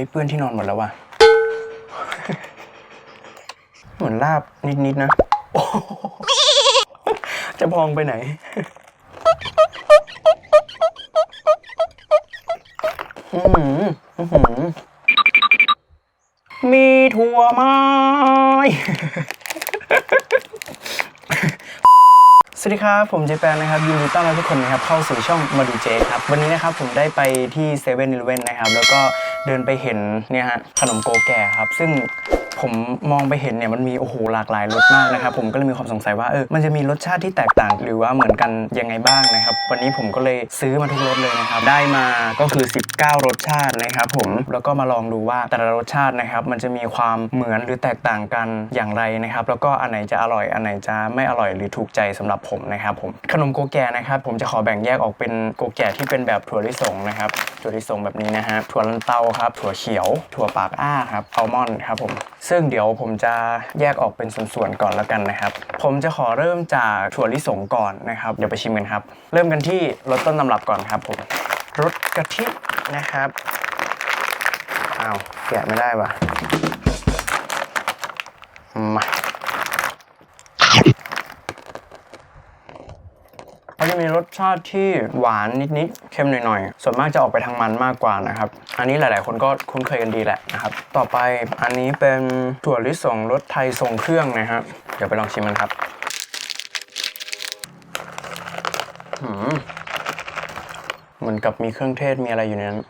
ฮ้ยเปื้อนที่นอนหมดแล้วว่ะ เหมือนลาบนิดๆนะโอ้โหจะพองไปไหน อื้อหืออื้อหือมีถั่วไม้ สวัสดีครับ ผมเจแปนนะครับ ยินดีต้อนรับทุกคนนะครับ เข้าสู่ช่องมาดูเจครับ วันนี้นะครับผมได้ไปที่เซเว่นอีเลเว่นนะครับ แล้วก็ เดินไปเห็นเนี่ยฮะขนมโกแก่ครับ ซึ่งผมมองไปเห็นเนี่ยมันมีโอ้โหหลากหลายรสมากนะครับผมก็เลยมีความสงสัยว่าเออมันจะมีรสชาติที่แตกต่าง หรือว่าเหมือนกันยังไงบ้างนะครับ วันนี้ผมก็เลยซื้อมาทุกรสเลยนะครับได้มาก็คือ 19 รสชาตินะครับผมแล้วก็มาลองดูว่าแต่ละรสชาตินะครับ มันจะมีความเหมือนหรือแตกต่างกันอย่างไรนะครับ แล้วก็อันไหนจะอร่อยอันไหนจะไม่อร่อยหรือถูกใจสำหรับผมนะครับผมขนมโกแก่นะครับผมจะขอแบ่งแยกออกเป็นโกแก่ที่เป็นแบบถั่วลิสงนะครับถั่วลิสงแบบนี้นะฮะถั่วลันเตาครับถั่วเขียว ถั่วปากอ้าครับอัลมอนด์ครับผมซึ่งเดี๋ยวผมจะแยกออกเป็นส่วนๆก่อนแล้วกันนะครับ ผมจะขอเริ่มจากถั่วลิสงก่อนนะครับเดี๋ยวไปชิมกันครับ เริ่มกันที่รสต้นตำรับก่อนครับผมรสกะทินะครับอ้าวแกะไม่ได้ว่ะมา เขาจะมี รสชาติที่หวานนิดๆเค็มหน่อยๆ ส่วนมากจะออกไปทางมันมากกว่านะครับ อันนี้หลายๆ คนก็คุ้นเคยกันดีแหละนะครับ ต่อไปอันนี้เป็นถั่วลิสงรสไทยทรงเครื่องนะฮะเดี๋ยวไปลองชิมมันครับหืมเหมือนกับมีเครื่องเทศมีอะไรอยู่ในนั้น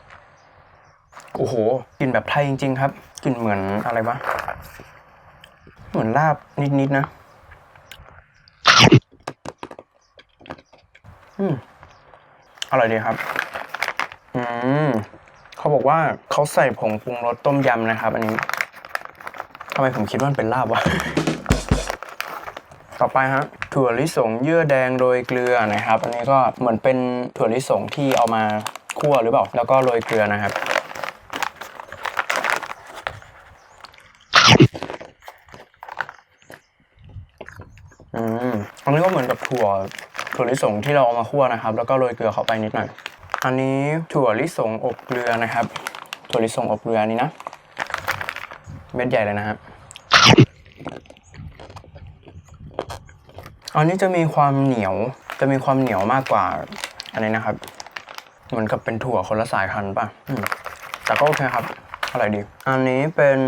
โอ้โหกลิ่นแบบไทยจริง ๆ ครับกลิ่นเหมือนอะไรวะ เหมือนลาบนิดๆนะ อืมอร่อยดีครับ อืมเขาบอกว่าเขาใส่ผงปรุงรสต้มยำนะครับ อันนี้ทำไมผมคิดว่ามันเป็นลาบวะ ต่อไปฮะถั่วลิสงเยื่อแดงโรยเกลือนะครับ อันนี้ก็เหมือนเป็นถั่วลิสงที่เอามาคั่วหรือเปล่า แล้วก็โรยเกลือนะครับ อืมอันนี้ก็เหมือนกับถั่ว ถั่วลิสงที่เราเอามาคั่วนะครับ แล้วก็โรยเกลือเข้าไปนิดหน่อย อันนี้ถั่วลิสงอบเกลือนะครับ ถั่วลิสงอบเกลือนี่นะ เม็ดใหญ่เลยนะฮะอันนี้จะมีความเหนียว จะมีความเหนียวมากกว่า อันนี้นะครับ เหมือนกับเป็นถั่วคนละสายพันธุ์ป่ะแต่ก็โอเคครับอร่อยดี อันนี้เป็น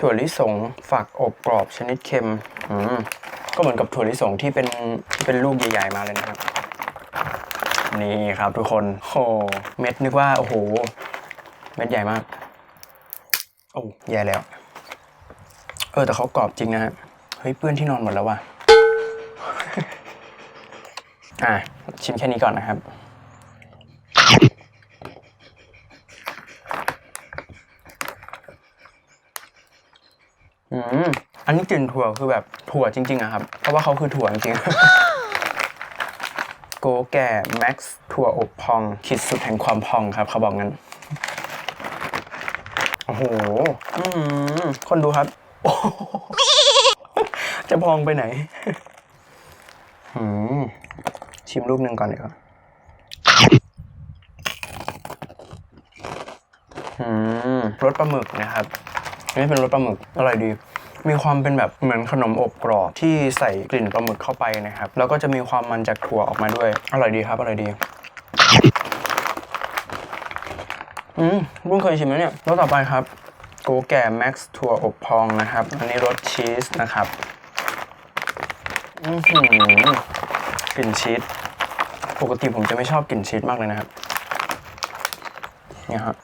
ถั่วลิสงฝักอบกรอบชนิดเค็ม อืม ก็เหมือนกับถั่วลิสงที่เป็นที่เป็นลูกใหญ่ๆมาเลยนะครับ นี่ครับทุกคนโอ้เม็ดนึกว่าโอ้โห เม็ดใหญ่มากโอ้แย่แล้ว เออแต่เขากรอบจริงนะฮะเฮ้ยเปื้อนที่นอนหมดแล้วว่ะอะชิมแค่นี้ก่อนนะครับอืม อันนี้กลิ่นถั่วคือแบบถั่วจริงๆอะครับ เพราะว่าเขาคือถั่วจริงๆ โกแก่แม็กซ์ถั่วอบพองขีดสุดแห่งความพองครับ เขาบอกงั้น โอ้โหอืมคนดูครับ จะพองไปไหนอืมชิมลูกหนึ่งก่อนดีกว่าอืมรสปลาหมึกนะครับ อันนี้เป็นรสปลาหมึก อร่อยดี มีความเป็นแบบเหมือนขนมอบกรอบที่ใส่กลิ่นปลาหมึกเข้าไปนะครับ แล้วก็จะมีความมันจากถั่วออกมาด้วย อร่อยดีครับ อร่อยดี อืมเพิ่งเคยชิมแล้วเนี่ยรสต่อไปครับโกแก่แม็กซ์ถั่วอบพองนะครับ อันนี้รสชีสนะครับ อือหือกลิ่นชีส ปกติผมจะไม่ชอบกลิ่นชีสมากเลยนะครับ เนี่ยครับ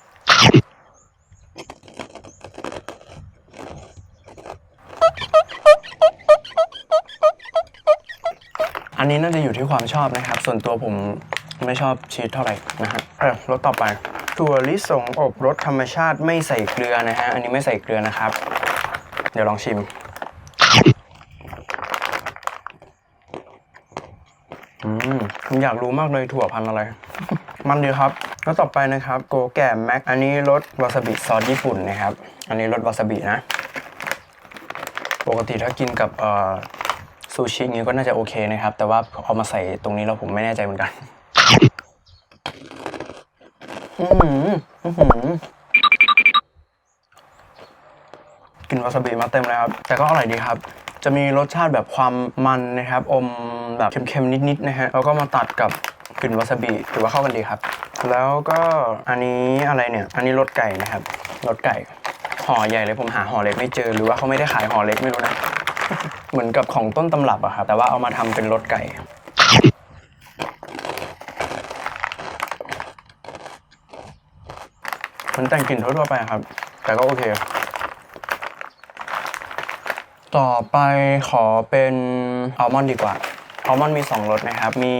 นนี้น่าจะอยู่ที่ความชอบนะครับ ส่วนตัวผมไม่ชอบชีสเท่าไหร่นะฮะเออรสต่อไป ถั่วลิสงอบรสธรรมชาติไม่ใส่เกลือนะฮะ อันนี้ไม่ใส่เกลือนะครับ เดี๋ยวลองชิม อืมผมอยากรู้มากเลยถั่วพันธุ์อะไร มันดีครับ แล้วต่อไปนะครับ โกแก่แม็ก อันนี้รสวาซาบิซอสญี่ปุ่นนะครับ อันนี้รสวาซาบินะ ปกติถ้ากินกับเอ่อ ซูชิอย่างนี้ก็น่าจะโอเคนะครับ แต่ว่าเอามาใส่ตรงนี้แล้วผมไม่แน่ใจเหมือนกันอือหืออื้อหือกลิ่นวาซาบิมาเต็มเลยครับ แต่ก็อร่อยดีครับจะมีรสชาติแบบความมันนะครับ อมแบบเค็มๆ นิดๆ นะฮะ แล้วก็มาตัดกับกลิ่นวาซาบิถือว่าเข้ากันดีครับ แล้วก็อันนี้อะไรเนี่ย อันนี้รสไก่นะครับ รสไก่ห่อใหญ่เลยผมหาห่อเล็กไม่เจอ หรือว่าเขาไม่ได้ขายห่อเล็กไม่รู้นะ เหมือนกับของต้นตำรับอะครับแต่ว่าเอามาทำเป็นรสไก่ มันแต่งกลิ่นทั่วๆไปครับ แต่ก็โอเค ต่อไปขอเป็นอัลมอนด์ดีกว่าอัลมอนด์มี 2รสนะครับ มี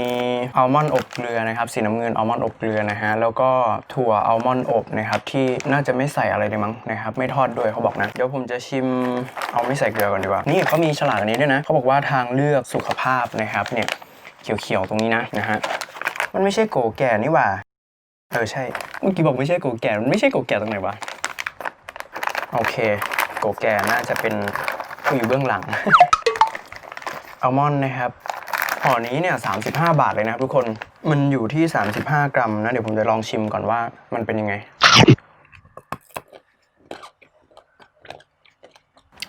อัลมอนด์อบ เกลือนะครับสีน้ำเงินอัลมอนด์อบเกลือนะฮะแล้วก็ถั่วอัลมอนด์อบนะครับที่น่าจะไม่ใส่อะไรเลยมั้งนะครับไม่ทอดด้วยเขาบอกนะเดี๋ยวผมจะชิมเอาไม่ใส่เกลือก่อนดีกว่านี่เขามีฉลากอันนี้ด้วยนะเขาบอกว่าทางเลือกสุขภาพนะครับเนี่ยเขียวๆตรงนี้นะนะฮะมันไม่ใช่โกแก่นี่หว่าเออใช่เมื่อกี้บอกไม่ใช่โกแก่มันไม่ใช่โกแก่ตรงไหนวะโอเค โกแก่น่าจะเป็นผู้อยู่เบื้องหลังอัลมอนด์นะครับห่อนี้เนี่ย35บาทเลยนะครับทุกคน มันอยู่ที่ 35 กรัมนะ เดี๋ยวผมจะลองชิมก่อนว่ามันเป็นยังไง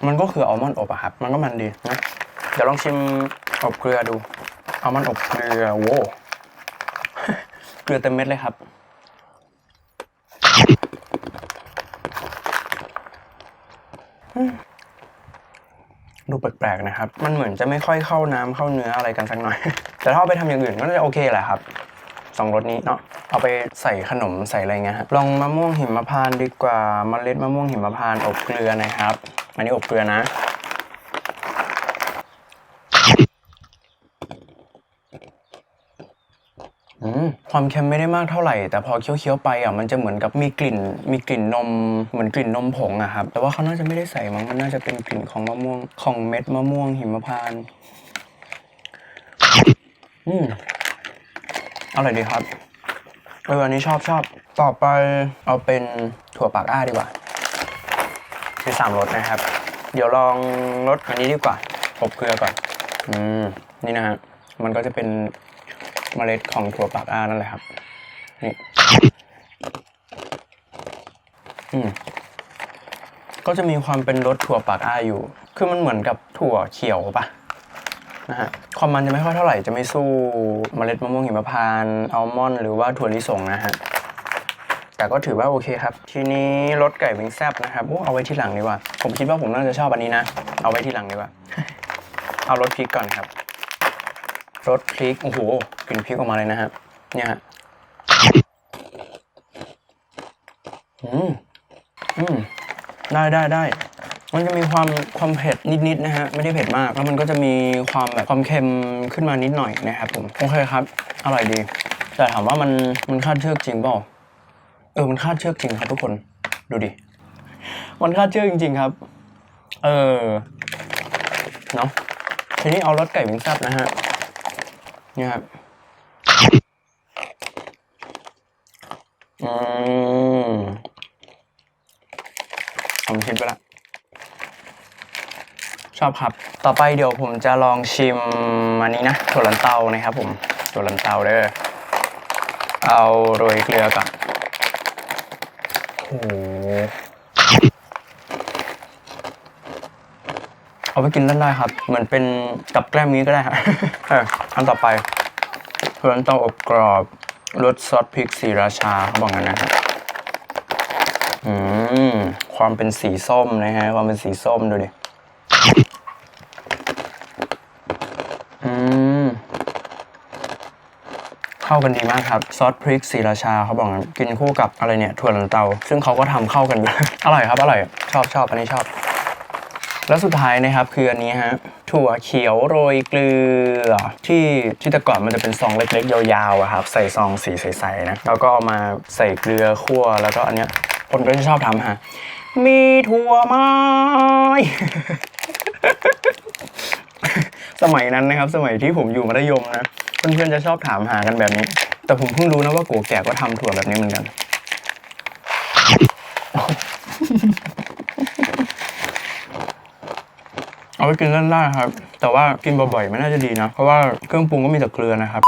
มันก็คืออัลมอนด์อบอะครับ มันก็มันดีนะ เดี๋ยวลองชิมอบเกลือดูอัลมอนด์อบเกลือโว้เกลือเต็มเม็ดเลยครับ ดูแปลกๆนะครับ มันเหมือนจะไม่ค่อยเข้าน้ำเข้าเนื้ออะไรกันสักหน่อย แต่ถ้าเอาไปทำอย่างอื่นก็น่าจะโอเคแหละครับสองรสนี้เนาะเอาไปใส่ขนมใส่อะไรเงี้ยครับลองมะม่วงหิมพานต์ดีกว่าเมล็ดมะม่วงหิมพานต์อบเกลือนะครับ อันนี้อบเกลือนะอืมความเค็มไม่ได้มากเท่าไหร่ แต่พอเคี้ยวๆไปอะมันจะเหมือนกับมีกลิ่น มีกลิ่นนมเหมือนกลิ่นนมผงอะครับแต่ว่าเขาน่าจะไม่ได้ใส่มั้งมันน่าจะเป็นกลิ่นของมะม่วงของเม็ดมะม่วงหิมพานต์ อืมอร่อยดีครับเอออันนี้ชอบชอบ ต่อไปเอาเป็นถั่วปากอ้าดีกว่ามีสามรสนะครับ เดี๋ยวลองรสอันนี้ดีกว่าอบเกลือก่อน อืม นี่นะฮะ มันก็จะเป็นเมล็ดของถั่วปากอ้านั่นแหละครับ นี่ อืม ก็จะมีความเป็นรสถั่วปากอ้าอยู่ คือมันเหมือนกับถั่วเขียวปะ นะฮะความมันจะไม่ค่อยเท่าไหร่จะไม่สู้เมล็ดมะม่วงหิมพานต์อัลมอนด์หรือว่าถั่วลิสงนะฮะแต่ก็ถือว่าโอเคครับ ทีนี้รสไก่วิงแซบนะครับโอ้เอาไว้ที่หลังดีกว่า ผมคิดว่าผมน่าจะชอบอันนี้นะ เอาไว้ที่หลังดีกว่า เอารสพริกก่อนครับรสพริก โอ้โหกลิ่นพริกออกมาเลยนะฮะเนี่ยฮะอืมอืมได้ได้ได้ มันจะมีความความเผ็ดนิดๆนะฮะไม่ได้เผ็ดมาก แล้วมันก็จะมีความแบบความเค็มขึ้นมานิดหน่อยนะครับผมโอเคครับอร่อยดี แต่ถามว่ามันมันคาดเชือกจริงเปล่าเออมันคาดเชือกจริงครับทุกคนดูดิมันคาดเชือกจริง ๆครับ เออเนาะทีนี้เอารสไก่วิงแซบนะฮะนี่ครับอืมผมชิมไปละ ชอบครับ ต่อไปเดี๋ยวผมจะลองชิมอันนี้นะถั่วลันเตานะครับผมถั่วลันเตาเด้อเอาโรยเกลือก่อนโอ้โหเอาไปกินเล่นได้ครับ เหมือนเป็นกับแกล้มนี้ก็ได้ครับอออันต่อไปเพื่อนเตาอบกรอบรสซอสพริกสีราชาเขาบอกงั้นนะครับอืมความเป็นสีส้มนะฮะ ความเป็นสีส้มดูดิ อืม เข้ากันดีมากครับ ซอสพริกสีราชาเขาบอกงั้นกินคู่กับอะไรเนี่ยถั่วลันเตา ซึ่งเขาก็ทำเข้ากันอยู่อร่อยครับอร่อยชอบชอบอันนี้ชอบ แล้วสุดท้ายนะครับคืออันนี้ฮะถั่วเขียวโรยเกลือ ที่ที่แต่ก่อนมันจะเป็นซองเล็ก ๆ ยาวๆครับ ใส่ซองสีใสๆนะแล้วก็เอามาใส่เกลือคั่วแล้วก็อันเนี้ยคนก็จะชอบทำฮะมีถั่วไม้สมัยนั้นนะครับ สมัยที่ผมอยู่มัธยมนะ เพื่อนๆจะชอบถามหากันแบบนี้ แต่ผมเพิ่งรู้นะว่าโกแก่ก็ทำถั่วแบบนี้เหมือนกัน เอาไปกินเล่นได้ครับ แต่ว่ากินบ่อยๆไม่น่าจะดีนะ เพราะว่าเครื่องปรุงก็มีแต่เกลือนะครับ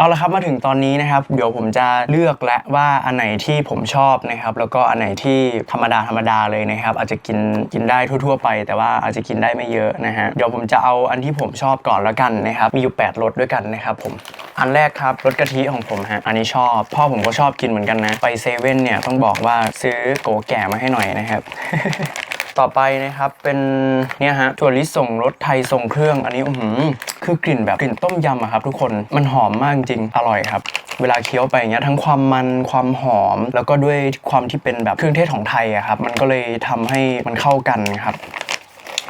เอาละครับมาถึงตอนนี้นะครับ เดี๋ยวผมจะเลือกและว่าอันไหนที่ผมชอบนะครับ แล้วก็อันไหนที่ธรรมดาธรรมดาเลยนะครับ อาจจะกินกินได้ทั่ว ๆ ไป แต่ว่าอาจจะกินได้ไม่เยอะนะฮะเดี๋ยวผมจะเอาอันที่ผมชอบก่อนแล้วกันนะครับ มีอยู่ 8รสด้วยกันนะครับผมอันแรกครับรสกะทิของผมฮะอันนี้ชอบ พ่อผมก็ชอบกินเหมือนกันนะ ไปเซเว่นเนี่ยต้องบอกว่าซื้อโกแก่มาให้หน่อยนะครับ ต่อไปนะครับเป็นเนี่ยฮะถั่วลิสงรสไทยทรงเครื่องอันนี้อือหือคือกลิ่นแบบกลิ่นต้มยำอะครับทุกคนมันหอมมากจริงอร่อยครับ เวลาเคี้ยวไปอย่างเงี้ยทั้งความมันความหอม แล้วก็ด้วยความที่เป็นแบบเครื่องเทศของไทยอะครับมันก็เลยทำให้มันเข้ากันครับ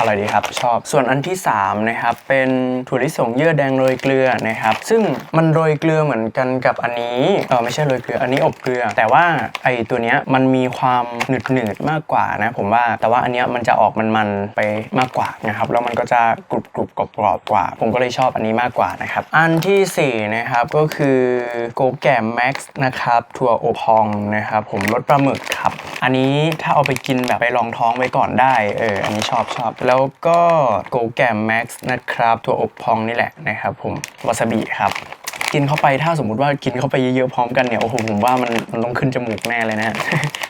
อร่อยดีครับชอบ ส่วนอันที่3นะครับเป็นถั่วลิสงเยื่อแดงโรยเกลือนะครับซึ่งมันโรยเกลือเหมือนกันกับอันนี้เออไม่ใช่โรยเกลืออันนี้อบเกลือ แต่ว่าไอตัวเนี้ยมันมีความหนืดหนืดมากกว่านะผมว่าแต่ว่าอันเนี้ยมันจะออกมันๆไปมากกว่านะครับแล้วมันก็จะกรุบกรุบกรอบกรอบกว่า ผมก็เลยชอบอันนี้มากกว่านะครับอันที่สี่นะครับก็คือโกแกมแม็กซ์นะครับถั่วอบพองนะครับผมรสปลาหมึกครับ อันนี้ถ้าเอาไปกินแบบไปรองท้องไว้ก่อนได้ เออ อันนี้ชอบชอบ แล้วก็โกแกมแม็กซ์นะครับ ถั่วอบพองนี่แหละนะครับผมวาซาบิครับ กินเข้าไปถ้าสมมุติว่ากินเข้าไปเยอะๆพร้อมกันเนี่ยโอ้โหผมว่ามันมันต้องขึ้นจมูกแน่เลยนะ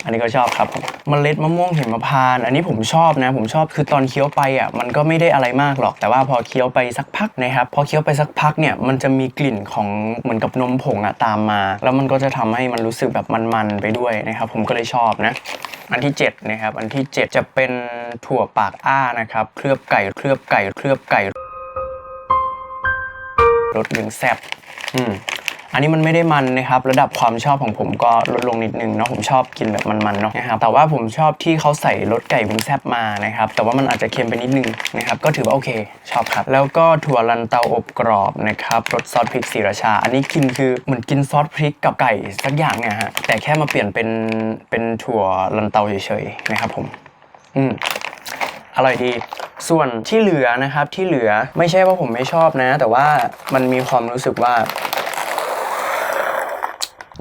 อันนี้ก็ชอบครับมเมล็ดมะม่วงหิมพานต์อันนี้ผมชอบนะ ผมชอบคือตอนเคี้ยวไปอะมันก็ไม่ได้อะไรมากหรอก แต่ว่าพอเคี้ยวไปสักพักนะครับพอเคี้ยวไปสักพักเนี่ยมันจะมีกลิ่นของเหมือนกับนมผงอะตามมา แล้วมันก็จะทำให้มันรู้สึกแบบมันๆไปด้วยนะครับ ผมก็เลยชอบนะอันที่7นะครับ อันที่ 7 จะเป็นถั่วปากอ้านะครับ เคลือบไก่ เคลือบไก่ เคลือบไก่ รสดึงแซ่บ อืมอันนี้มันไม่ได้มันนะครับระดับความชอบของผมก็ลดลงนิดนึงเนาะผมชอบกินแบบมันๆเนาะนะครับแต่ว่าผมชอบที่เขาใส่รสไก่วิงแซบมานะครับแต่ว่ามันอาจจะเค็มไปนิดนึงนะครับก็ถือว่าโอเคชอบครับ แล้วก็ถั่วลันเตาอบกรอบนะครับรสซอสพริกสีราชา อันนี้กินคือเหมือนกินซอสพริกกับไก่สักอย่างเนี่ยฮะแต่แค่มาเปลี่ยนเป็นเป็นถั่วลันเตาเฉยๆนะครับผมอืมอร่อยดี ส่วนที่เหลือนะครับที่เหลือไม่ใช่ว่าผมไม่ชอบนะ แต่ว่ามันมีความรู้สึกว่า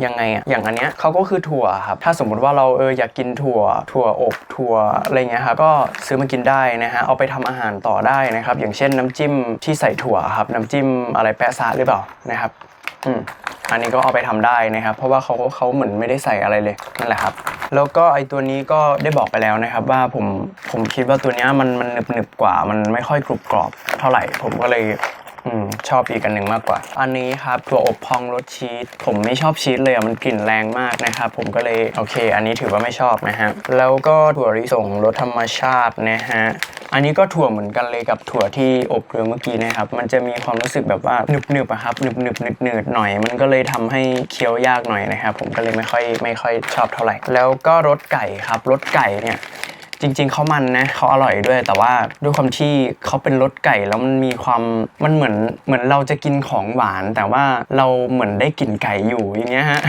ยังไงอะอย่างอันเนี้ยเขาก็คือถั่วครับ ถ้าสมมุติว่าเราเอออยากกินถั่ว ถั่วอบถั่วอะไรเงี้ยครับ ก็ซื้อมากินได้นะฮะ เอาไปทำอาหารต่อได้นะครับ อย่างเช่นน้ำจิ้มที่ใส่ถั่วครับ น้ำจิ้มอะไรแปะซะหรือเปล่านะครับ อืม อันนี้ก็เอาไปทำได้นะครับ เพราะว่าเขาเขาเหมือนไม่ได้ใส่อะไรเลยนั่นแหละครับ แล้วก็ไอตัวนี้ก็ได้บอกไปแล้วนะครับ ว่าผมผมคิดว่าตัวนี้มันมันหนึบหนึบกว่ามันไม่ค่อยกรุบกรอบเท่าไหร่ ผมก็เลย อืมชอบอีกอันหนึ่งมากกว่า อันนี้ครับถั่วอบพองรสชีสผมไม่ชอบชีสเลยอะมันกลิ่นแรงมากนะครับผมก็เลยโอเค อันนี้ถือว่าไม่ชอบนะฮะแล้วก็ถั่วลิสงรสธรรมชาตินะฮะอันนี้ก็ถั่วเหมือนกันเลยกับถั่วที่อบเกลือเมื่อกี้นะครับ มันจะมีความรู้สึกแบบว่าหนึบหนึบๆอะครับหนึบหนึบหนึบหนืดๆหน่อย มันก็เลยทำให้เคี้ยวยากหน่อยนะครับผมก็เลยไม่ค่อยไม่ค่อยชอบเท่าไหร่ แล้วก็รสไก่ครับรสไก่เนี่ย จริง ๆเขามันนะเขาอร่อยด้วย แต่ว่าด้วยความที่เขาเป็นรสไก่แล้วมันมีความมันเหมือนเหมือนเราจะกินของหวาน แต่ว่าเราเหมือนได้กลิ่นไก่อยู่อย่างเงี้ยฮะ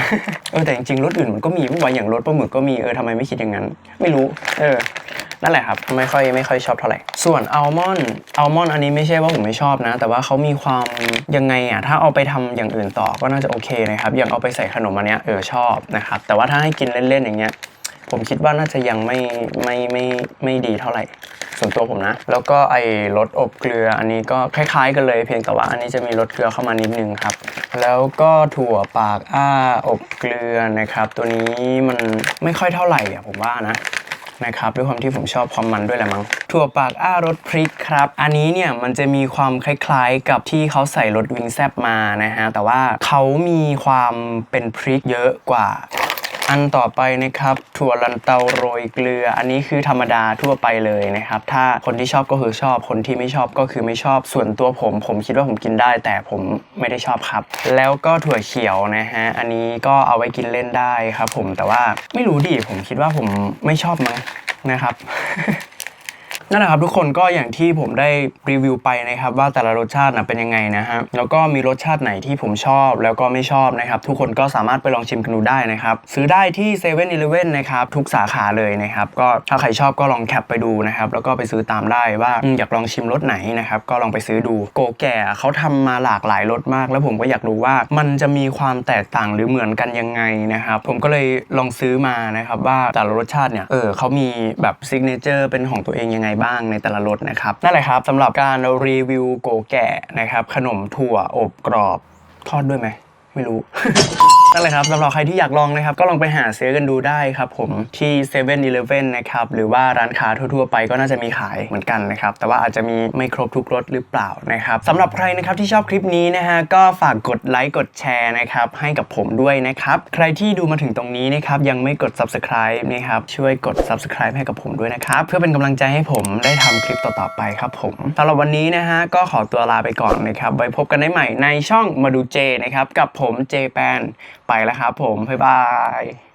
เออแต่จริงๆรสอื่นมันก็มีไม่ว่าอย่างรสปลาหมึกก็มีเออทำไมไม่คิดอย่างนั้น ไม่รู้ เออนั่นแหละครับไม่ค่อยไม่ค่อยชอบเท่าไหร่ ส่วนอัลมอนด์อัลมอนด์อันนี้ไม่ใช่ว่าผมไม่ชอบนะ แต่ว่าเขามีความยังไงอะถ้าเอาไปทำอย่างอื่นต่อก็น่าจะโอเคนะครับอย่างเอาไปใส่ขนมอันเนี้ยเออชอบนะครับแต่ว่าถ้าให้กินเล่นๆอย่างเงี้ย ผมคิดว่าน่าจะยังไม่ไม่ไม่ไม่ดีเท่าไหร่ส่วนตัวผมนะ แล้วก็ไอ้รสอบเกลืออันนี้ก็คล้ายๆกันเลยเพียงแต่ว่าอันนี้จะมีรสเกลือเข้ามานิดนึงครับ แล้วก็ถั่วปากอ้าอบเกลือนะครับ ตัวนี้มันไม่ค่อยเท่าไหร่อะผมว่านะนะครับด้วยความที่ผมชอบความมันด้วยแหละมั้งถั่วปากอ้ารสพริกครับ อันนี้เนี่ยมันจะมีความคล้ายๆกับที่เขาใส่รสวิงแซบมานะฮะแต่ว่าเขามีความเป็นพริกเยอะกว่า อันต่อไปนะครับถั่วลันเตาโรยเกลือ อันนี้คือธรรมดาทั่วไปเลยนะครับ ถ้าคนที่ชอบก็คือชอบ คนที่ไม่ชอบก็คือไม่ชอบ ส่วนตัวผม ผมคิดว่าผมกินได้ แต่ผมไม่ได้ชอบครับ แล้วก็ถั่วเขียวนะฮะ อันนี้ก็เอาไว้กินเล่นได้ครับ ผม แต่ว่าไม่รู้ดิ ผมคิดว่าผมไม่ชอบมั้งนะครับ นั่นแหละครับทุกคนก็อย่างที่ผมได้รีวิวไปนะครับว่าแต่ละรสชาตินะเป็นยังไงนะฮะแล้วก็มีรสชาติไหนที่ผมชอบแล้วก็ไม่ชอบนะครับทุกคนก็สามารถไปลองชิมกันดูได้นะครับซื้อได้ที่7 e เ e ่ e อนะครับทุกสาขาเลยนะครับก็ถ้าใครชอบก็ลองแคปไปดูนะครับแล้วก็ไปซื้อตามได้ว่าอยากลองชิมรสไหนนะครับก็ลองไปซื้อดูโกแก่เขาทำมาหลากหลายรสมาก แล้วผมก็อยากรู้ว่ามันจะมีความแตกต่างหรือเหมือนกันยังไงนะครับผมก็เลยลองซื้อมานะครับว่าแต่ละรสชาติเนี่ยเออเขามีแบบซิกเนเจอร์เป็นของตัวเองยังไงบ้างในแต่ละรสนะครับนั่นแหละครับสำหรับการรีวิวโกแก่นะครับขนมถั่วอบกรอบทอดด้วยไหมไม่รู้ นั่นแหละครับสำหรับใครที่อยากลองนะครับก็ลองไปหาซื้อกันดูได้ครับผมที่7 e เ e ่ e อนะครับหรือว่าร้านค้าทั่วๆไปก็น่าจะมีขายเหมือนกันนะครับแต่ว่าอาจจะมีไม่ครบทุกรสหรือเปล่านะครับสำหรับใครนะครับที่ชอบคลิปนี้นะฮะก็ฝากกดไลค์กดแชร์นะครับให้กับผมด้วยนะครับใครที่ดูมาถึงตรงนี้นะครับยังไม่กด subscribe นะครับช่วยกด subscribe ให้กับผมด้วยนะครับเพื่อเป็นกำลังใจให้ผมได้ทำคลิปต่อๆไปครับผมสำหรับวันนี้นะฮะก็ขอตัวลาไปก่อนนะครับไว้พบกันได้ใหม่ในช่องมาดูเจนะครับกับผมเจแปน ไปแล้วครับผมบ๊ายบาย